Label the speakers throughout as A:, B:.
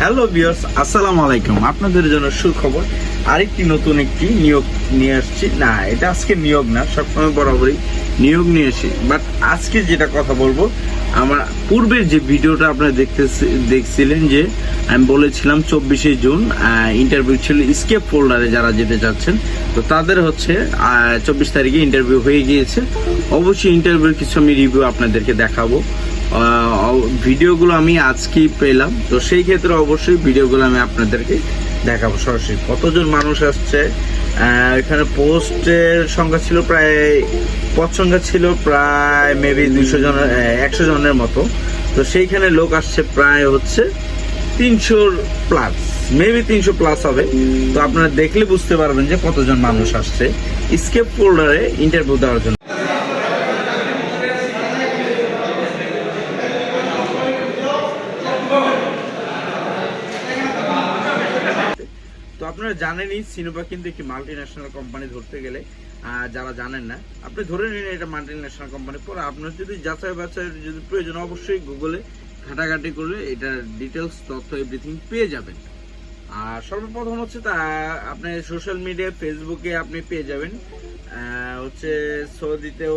A: Hello বিয়ার্স আসসালামু আলাইকুম আপনাদের জন্য সুখবর। আরেকটি নতুন একটি নিয়োগ নিয়ে আসছি। না, এটা আজকে নিয়োগ না, সবসময় বরাবরই নিয়োগ নিয়ে এসি বাট আজকে যেটা কথা বলব, আমার পূর্বের যে ভিডিওটা আপনারা দেখতে দেখছিলেন যে, আমি বলেছিলাম চব্বিশে জুন ইন্টারভিউ ছিল স্কেপ ফোল্ডারে যারা যেতে চাচ্ছেন, তো তাদের হচ্ছে চব্বিশ তারিখে ইন্টারভিউ হয়ে গিয়েছে। অবশ্যই ইন্টারভিউর কিছু আমি রিভিউ আপনাদেরকে দেখাবো। ভিডিওগুলো আমি আজকেই পেলাম। তো সেই ক্ষেত্রে অবশ্যই ভিডিওগুলো আমি আপনাদেরকে দেখাবো সরাসরি। কতজন মানুষ আসছে? এখানে পোস্টের সংখ্যা ছিল প্রায় পদ সংখ্যা ছিল প্রায় মেবি দুশো জন একশো জনের মতো। তো সেইখানে লোক আসছে প্রায় হচ্ছে তিনশোর প্লাস মেবি তিনশো প্লাস হবে। তো আপনারা দেখলে বুঝতে পারবেন যে কতজন মানুষ আসছে। স্কেপ ফোল্ডারে ইন্টারভিউ দেওয়ার জন্য তো আপনারা জানেনই সিনোভা কিন্তু একটি মাল্টি ন্যাশনাল কোম্পানি ধরতে গেলে যারা জানেন না, আপনি ধরে নিন এটা মাল্টি ন্যাশনাল কোম্পানি পরে আপনার যদি যাচাই বাছাই যদি প্রয়োজন, অবশ্যই গুগলে ঘাটাঘাটি করলে এটার ডিটেলস তথ্য এভরিথিং পেয়ে যাবেন। আর সর্বপ্রথম হচ্ছে তা, আপনি সোশ্যাল মিডিয়া ফেসবুকে আপনি পেয়ে যাবেন। হচ্ছে সৌদিতেও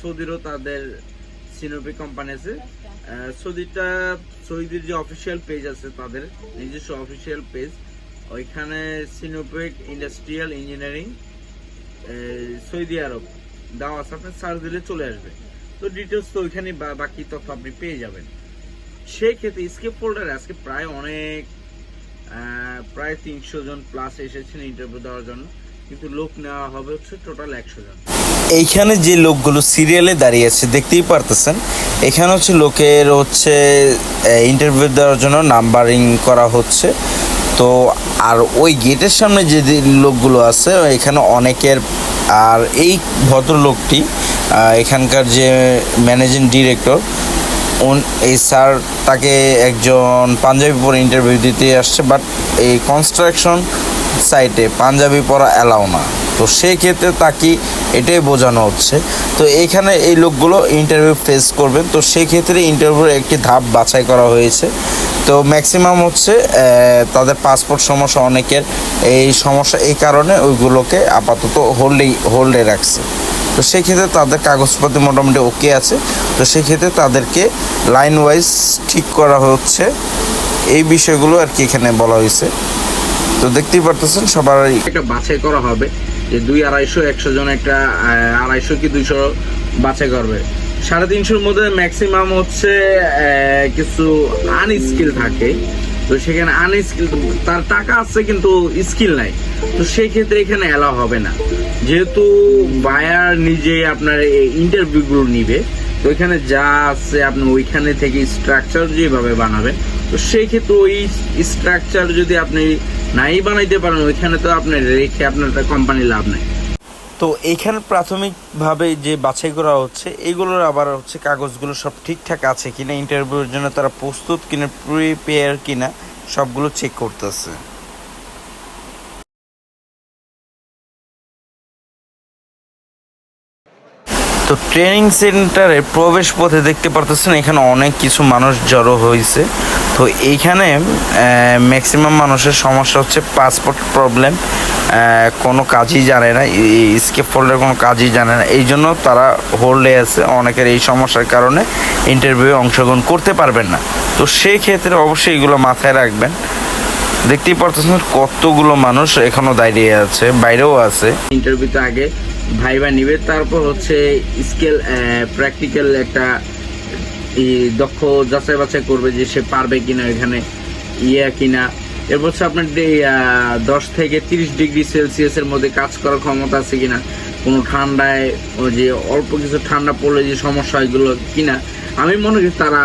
A: সৌদিরও তাদের সিনোপি কোম্পানি আছে। সৌদিটা, সৌদির যে অফিসিয়াল পেজ আছে, তাদের নিজস্ব অফিসিয়াল পেজ ওইখানে সিনোপেক ইন্ডাস্ট্রিয়াল ইঞ্জিনিয়ারিং সৌদি আরব। দেওয়া আছে আপনি সার্চ দিলে চলে আসবে। তো ডিটেলস তো ওইখানে বাকি তথ্য আপনি পেয়ে যাবেন। সেই ক্ষেত্রে স্কেপ ফোল্ডারে আজকে প্রায় অনেক প্রায় তিনশো জন প্লাস এসেছেন ইন্টারভিউ দেওয়ার জন্য। কিন্তু লোক নেওয়া হবে হচ্ছে টোটাল একশো জন।
B: এইখানে যে লোকগুলো সিরিয়ালে দাঁড়িয়ে আছে, দেখতেই পারতেছেন। এখানে হচ্ছে লোকের হচ্ছে ইন্টারভিউ দেওয়ার জন্য নাম্বারিং করা হচ্ছে। তো আর ওই গেটের সামনে যে লোকগুলো আছে, এখানে অনেকের, আর এই ভদ্রলোকটি এখানকার যে ম্যানেজিং ডিরেক্টর এই স্যার তাকে একজন পাঞ্জাবি পরে ইন্টারভিউ দিতে আসছে বাট এই কনস্ট্রাকশন সাইটে পাঞ্জাবি পরা অ্যালাও না। তো সেই ক্ষেত্রে তাকে এটাই বোঝানো হচ্ছে। তো এইখানে এই লোকগুলো ইন্টারভিউ ফেস করবেন তো সেই ক্ষেত্রে ইন্টারভিউর একটি ধাপ বাছাই করা হয়েছে। তো ম্যাক্সিমাম হচ্ছে তাদের পাসপোর্ট সমস্যা অনেকের। এই সমস্যা এই কারণে ওইগুলোকে আপাতত হোল্ডেই হোল্ডে রাখছে। তো সেক্ষেত্রে তাদের কাগজপত্র মোটামুটি ওকে আছে। তো সেক্ষেত্রে তাদেরকে লাইন ওয়াইজ ঠিক করা হচ্ছে। এই বিষয়গুলো আর কি এখানে বলা হয়েছে। তো দেখতেই পারতেছেন সবারই
A: একটা বাছাই করা হবে যে দুই আড়াইশো, একশো জন একটা আড়াইশো কি দুইশো বাছাই করবে। সাড়ে তিনশোর মধ্যে ম্যাক্সিমাম হচ্ছে কিছু আনস্কিল থাকে। তো সেখানে আনস্কিল তার টাকা আছে কিন্তু স্কিল নাই। তো সেই ক্ষেত্রে এখানে অ্যালাউ হবে না। যেহেতু বায়ার নিজে আপনার ইন্টারভিউগুলো নিবে, তো এখানে যা আছে আপনি ওইখানে থেকে স্ট্রাকচার যেভাবে বানাবেন, তো সেই ক্ষেত্রে ওই স্ট্রাকচার যদি আপনি নাই বানাইতে পারেন, ওইখানে তো আপনি রেখে আপনার কোম্পানি লাভ নাই।
B: তো এইখানে প্রাথমিকভাবে যে বাছাই করা হচ্ছে এইগুলোর আবার হচ্ছে কাগজগুলো সব ঠিকঠাক আছে কিনা ইন্টারভিউর জন্য তারা প্রস্তুত কিনা প্রিপেয়ার কিনা, সবগুলো চেক করতেছে। তো ট্রেনিং সেন্টারে প্রবেশ পথে দেখতে পারতেছেন এখানে অনেক কিছু মানুষ জড়ো হয়েছে তো এইখানে ম্যাক্সিমাম মানুষের সমস্যা হচ্ছে পাসপোর্ট প্রবলেম কোনো কাজই জানে না স্কেপ ফোল্ডের কোনো কাজই জানে না। এই জন্য তারা হোল্ডে আছে, অনেকের এই সমস্যার কারণে ইন্টারভিউ অংশগ্রহণ করতে পারবেন না। তো সেই ক্ষেত্রে অবশ্যই এগুলো মাথায় রাখবেন। দেখতেই পারতেছেন কতগুলো মানুষ এখনও দাঁড়িয়ে আছে, বাইরেও আছে।
A: ইন্টারভিউতে আগে ভাইবা নিবে, তারপর হচ্ছে স্কেল প্র্যাকটিক্যাল একটা দক্ষ যাচাই বাছাই করবে যে সে পারবে কিনা, এখানে ইয়া কিনা। এরপর হচ্ছে আপনার দশ থেকে তিরিশ ডিগ্রি সেলসিয়াসের মধ্যে কাজ করার ক্ষমতা আছে কিনা? কোনো ঠান্ডায়, ও যে অল্প কিছু ঠান্ডা পড়লে যে সমস্যা এগুলো কিনা? আমি মনে করি তারা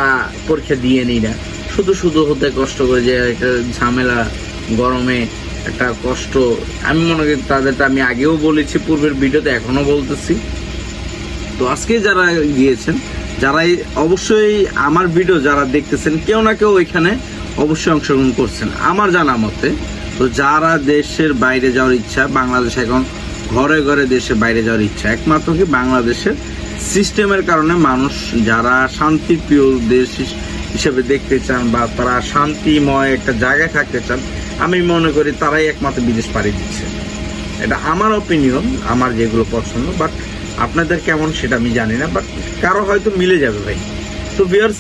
A: পরীক্ষা দিয়ে নিই না। শুধু শুধু হতে কষ্ট করে যে একটা ঝামেলা, গরমে একটা কষ্ট। আমি মনে করি তাদেরটা আমি আগেও বলেছি, পূর্বের ভিডিওতে এখনও বলতেছি। তো আজকে যারা গিয়েছেন, যারাই অবশ্যই আমার ভিডিও যারা দেখতেছেন, কেউ না কেউ এখানে অবশ্যই অংশগ্রহণ করছেন। আমার জানা মতে, তো যারা দেশের বাইরে যাওয়ার ইচ্ছা, বাংলাদেশ এখন ঘরে ঘরে দেশের বাইরে যাওয়ার ইচ্ছা, একমাত্র কি বাংলাদেশের সিস্টেমের কারণে মানুষ যারা শান্তিপ্রিয় দেশ হিসেবে দেখতে চান বা তারা শান্তিময় একটা জায়গায় থাকতে চান, আমি মনে করি তারাই একমাত্র বিদেশ পাড়ি দিচ্ছে। এটা আমার অপিনিয়ন আমার যেগুলো পছন্দ বাট আপনাদের কেমন সেটা আমি জানি না বাট কারও হয়তো মিলে যাবে ভাই। তো ভিউয়ার্স